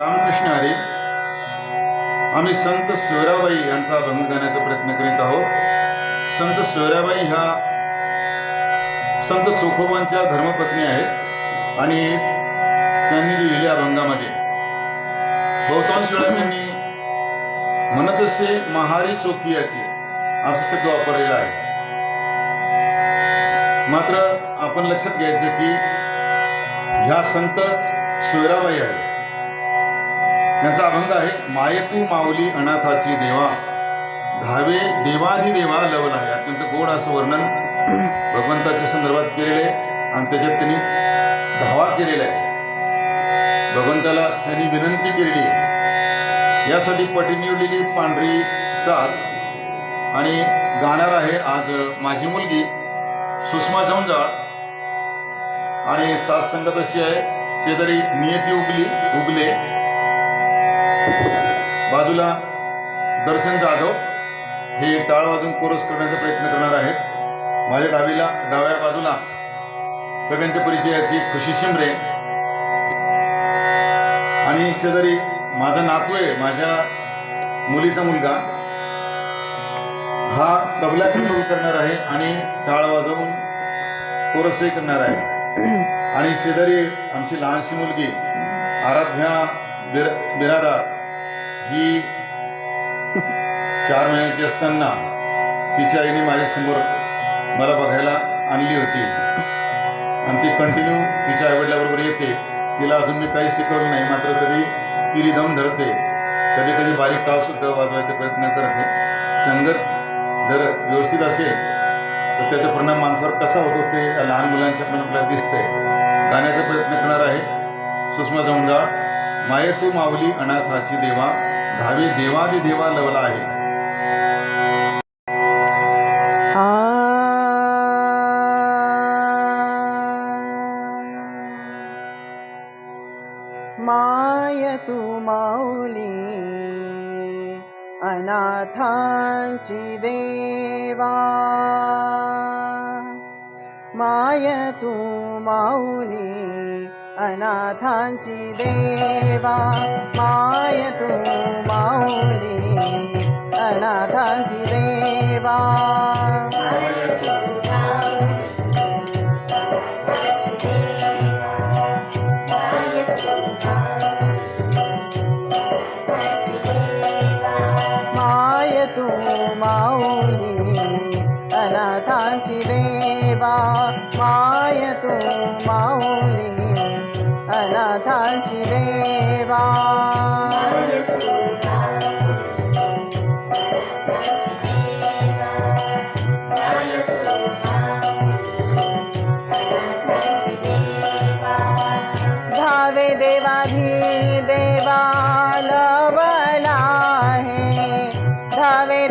रामकृष्ण हरी आम्ही संत सोयराबाई यांचा अभंग गाण्याचा प्रयत्न करीत आहोत. संत सोयराबाई ह्या संत चोखोबांच्या धर्मपत्नी आहेत आणि त्यांनी लिहिलेल्या अभंगामध्ये बहुतांश वेळा त्यांनी म्हणत असे महारी चोखियाचे असं शब्द वापरलेला आहे. मात्र आपण लक्षात घ्यायचं की ह्या संत सोयराबाई आहेत. यांचा अभंग आहे मायेतू माऊली अनाथाची देवा. धावे देवाधिदेवा लवला आहे अत्यंत गोड असं वर्णन भगवंताच्या संदर्भात केलेले आणि त्याच्यात त्यांनी धावा केलेला आहे भगवंताला त्यांनी विनंती केलेली आहे. यासाठी पटी निवडलेली पांढरी साथ आणि गाणार आहे आज माझी मुलगी. सुषमा जवंजाळ आणि साथ संगत अशी आहे शेजारी नियती उगली उगले. बाजूला दर्शन जाधव हे टाळ वाजून कोरस करण्याचा प्रयत्न करणार आहेत. माझ्या डावीला डाव्या बाजूला सगळ्यांच्या परिचयाची खुशी शिमरे आणि शेजारी माझा नातू आहे माझ्या मुलीचा मुलगा. हा तबला कंट्रोल करणार आहे आणि टाळ वाजवून कोरसही करणार आहे. आणि शेजारी आमची लहानशी मुलगी आराध्या बिर बिरादार. ही चार महिन्याची असताना तिच्या आईने माझ्यासमोर मला बघायला आणली होती. आणि ती कंटिन्यू तिच्या आईवडिलाबरोबर येते. तिला अजून मी काही शिकवलं नाही मात्र तरी तिरी जाऊन धरते. कधी कधी बारीक टाळ सुद्धा वाजवायचा प्रयत्न करते. संगत जर व्यवस्थित असेल तर त्याचा परिणाम माणसावर कसा होतो ते लहान मुलांच्या पण आपल्याला दिसतंय. गाण्याचा प्रयत्न करणार आहे सुषमा जवंजाळ माये तू माऊली अनाथाची देवा भावी देवादी देवा लवला आहे. माय तू माऊली अनाथांची देवा. माय तू माऊली अनाथांची देवा. माय तू माऊली अनाथांची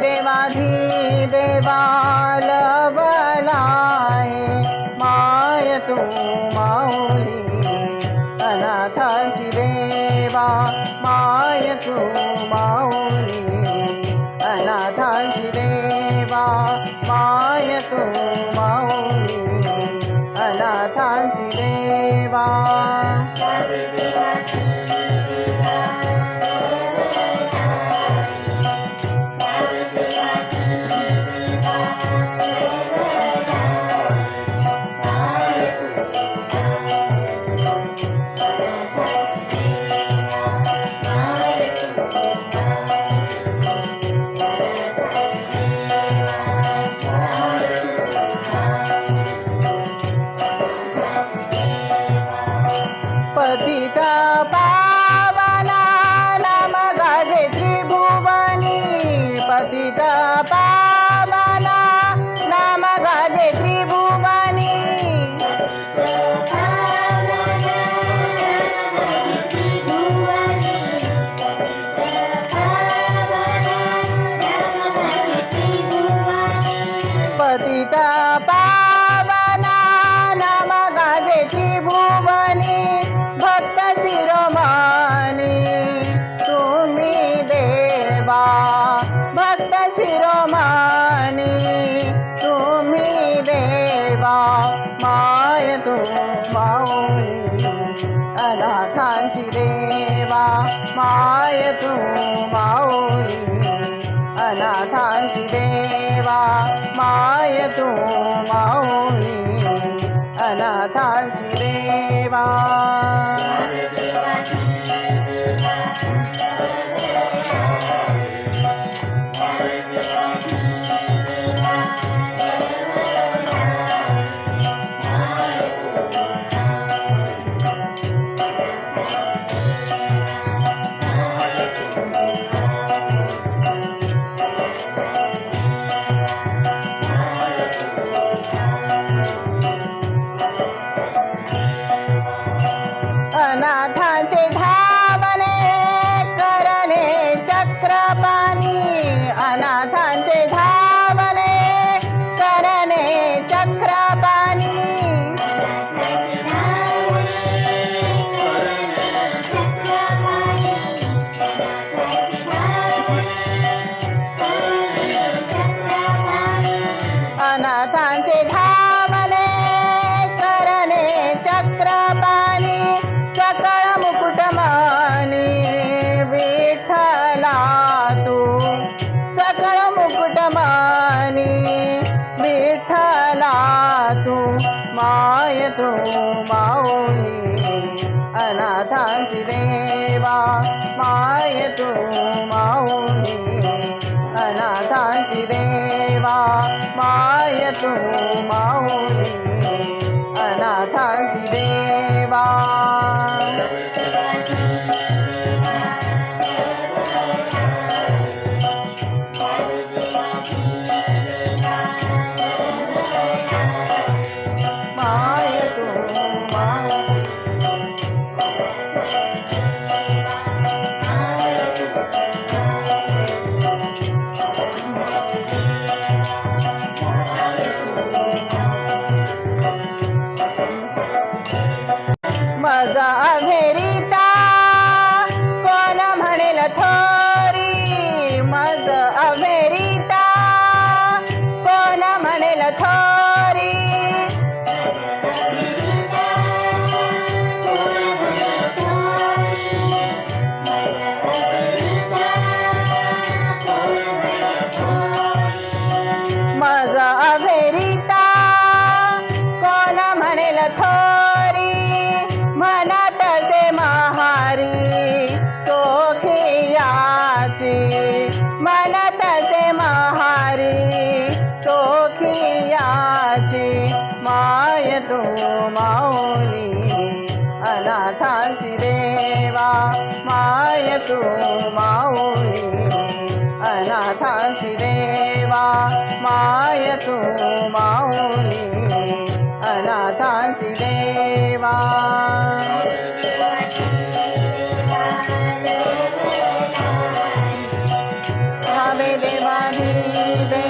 देवाधी देवा माय तू माऊली अनाथाची देवा माय तू माऊली अनाथाची देवा माय तू దేవా మాయతు మావ ಮಾಯತು ಮೌನಿ ಅನಾಥಾಂಚಿ ದೇವಾ ಮಾಯತು ಮೌನಿ ಅನಾಥಾಂಚಿ ದೇವಾ ಮಾಯತು ಮೌನಿ রাজা the